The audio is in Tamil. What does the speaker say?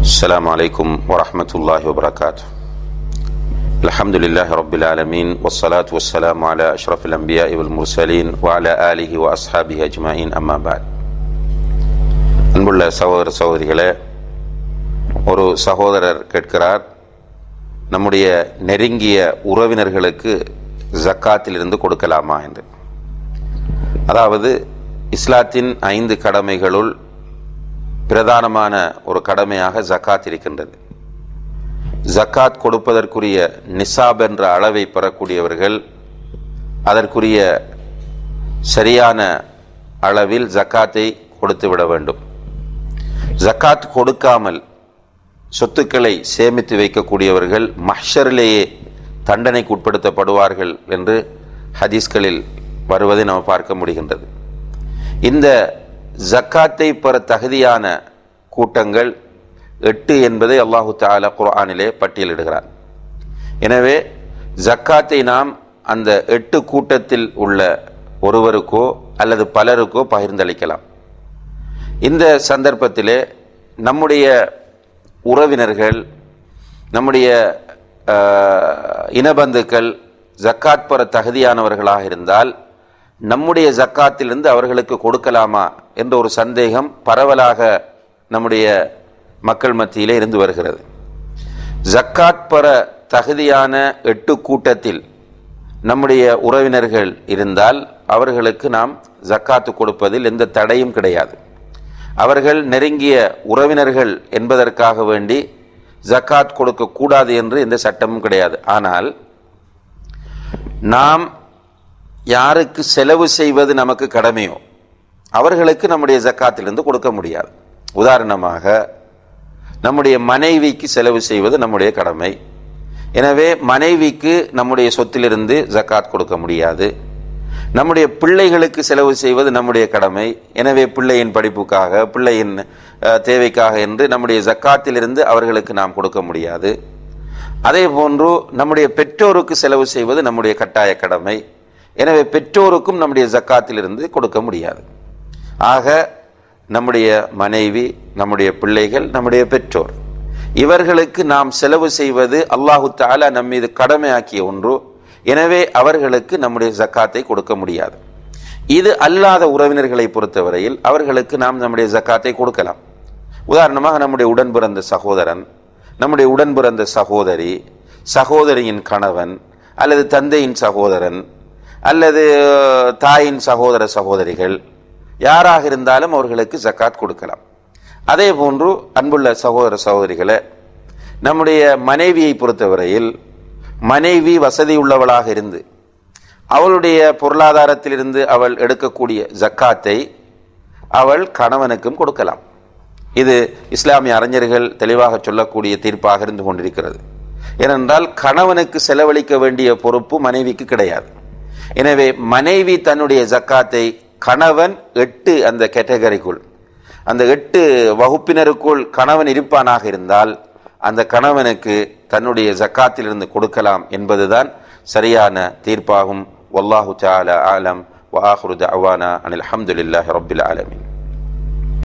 السلام عليكم ورحمة الله وبركاته الحمد لله رب العالمين والصلاة والسلام على أشرف الأنبياء والمرسلين وعلى آله وأصحابه أجمعين أما بعد அன்புள்ள சகோதர சகோதரிகளே ஒரு சகோதரர் கேட்கிறார் நம்முடைய நெருங்கிய உறவினர்களுக்கு ஜக்காத்திலிருந்து கொடுக்கலாமா என்று அதாவது இஸ்லாத்தின் ஐந்து கடமைகளுள் பிரதானமான ஒரு கடமையாக ஜக்காத் இருக்கின்றது. ஜக்காத் கொடுப்பதற்குரிய நிசாப் என்ற அளவை பெறக்கூடியவர்கள் அதற்குரிய சரியான அளவில் ஜக்காத்தை கொடுத்து விட வேண்டும். ஜக்காத் கொடுக்காமல் சொத்துக்களை சேமித்து வைக்கக்கூடியவர்கள் மஹ்ஷரிலேயே தண்டனைக்கு உட்படுத்தப்படுவார்கள் என்று ஹதீஸ்களில் வருவதை நாம் பார்க்க முடிகின்றது. இந்த ஜக்காத்தை பெற தகுதியான கூட்டங்கள் எட்டு என்பதை அல்லாஹு தாலா குர்ஆனிலே பட்டியலிடுகிறார் எனவே ஜக்காத்தை நாம் அந்த எட்டு கூட்டத்தில் உள்ள ஒருவருக்கோ அல்லது பலருக்கோ பகிர்ந்தளிக்கலாம். இந்த சந்தர்ப்பத்திலே நம்முடைய உறவினர்கள் நம்முடைய இனபந்துக்கள் ஜக்காத் பெற தகுதியானவர்களாக இருந்தால் நம்முடைய ஜக்காத்திலிருந்து அவர்களுக்கு கொடுக்கலாமா என்ற ஒரு சந்தேகம் பரவலாக நம்முடைய மக்கள் மத்தியிலே இருந்து வருகிறது. ஜக்காத் பெற தகுதியான எட்டு கூட்டத்தில் நம்முடைய உறவினர்கள் இருந்தால் அவர்களுக்கு நாம் ஜக்காத்து கொடுப்பதில் எந்த தடையும் கிடையாது. அவர்கள் நெருங்கிய உறவினர்கள் என்பதற்காக வேண்டி ஜக்காத் கொடுக்கக்கூடாது என்று எந்த சட்டமும் கிடையாது. ஆனால் நாம் யாருக்கு செலவு செய்வது நமக்கு கடமையோ அவர்களுக்கு நம்முடைய ஜக்காத்திலிருந்து கொடுக்க முடியாது. உதாரணமாக நம்முடைய மனைவிக்கு செலவு செய்வது நம்முடைய கடமை. எனவே மனைவிக்கு நம்முடைய சொத்திலிருந்து ஜக்காத் கொடுக்க முடியாது. நம்முடைய பிள்ளைகளுக்கு செலவு செய்வது நம்முடைய கடமை. எனவே பிள்ளையின் படிப்புக்காக பிள்ளையின் தேவைக்காக என்று நம்முடைய ஜக்காத்திலிருந்து அவர்களுக்கு நாம் கொடுக்க முடியாது. அதே போன்று நம்முடைய பெற்றோருக்கு செலவு செய்வது நம்முடைய கட்டாய கடமை. எனவே பெற்றோருக்கும் நம்முடைய ஜக்காத்திலிருந்து கொடுக்க முடியாது. ஆக நம்முடைய மனைவி நம்முடைய பிள்ளைகள் நம்முடைய பெற்றோர் இவர்களுக்கு நாம் செலவு செய்வது அல்லாஹு தாலா நம் மீது கடமையாக்கிய ஒன்று. எனவே அவர்களுக்கு நம்முடைய ஜக்காத்தை கொடுக்க முடியாது. இது அல்லாத உறவினர்களை பொறுத்தவரையில் அவர்களுக்கு நாம் நம்முடைய ஜக்காத்தை கொடுக்கலாம். உதாரணமாக நம்முடைய உடன் பிறந்த சகோதரன் நம்முடைய உடன் பிறந்த சகோதரி சகோதரியின் கணவன் அல்லது தந்தையின் சகோதரன் அல்லது தாயின் சகோதர சகோதரிகள் யாராக இருந்தாலும் அவர்களுக்கு ஜக்காத் கொடுக்கலாம். அதே போன்று அன்புள்ள சகோதர சகோதரிகளை நம்முடைய மனைவியை பொறுத்தவரையில் மனைவி வசதி உள்ளவளாக இருந்து அவளுடைய பொருளாதாரத்திலிருந்து அவள் எடுக்கக்கூடிய ஜக்காத்தை அவள் கணவனுக்கும் கொடுக்கலாம். இது இஸ்லாமிய அறிஞர்கள் தெளிவாக சொல்லக்கூடிய தீர்ப்பாக இருந்து கொண்டிருக்கிறது. ஏனென்றால் கணவனுக்கு செலவழிக்க வேண்டிய பொறுப்பு மனைவிக்கு கிடையாது. எனவே மனைவி தன்னுடைய ஜக்காத்தை கணவன் எட்டு அந்த கேட்டகரிக்குள் அந்த எட்டு வகுப்பினருக்குள் கணவன் இருப்பானாக இருந்தால் அந்த கணவனுக்கு தன்னுடைய ஜக்காத்திலிருந்து கொடுக்கலாம் என்பதுதான் சரியான தீர்ப்பாகும். வல்லாஹு தாலா ஆலம். வாஹுரு அவானா அனில் அஹமதுல்லாஹ் ரபில் ஆலமின்.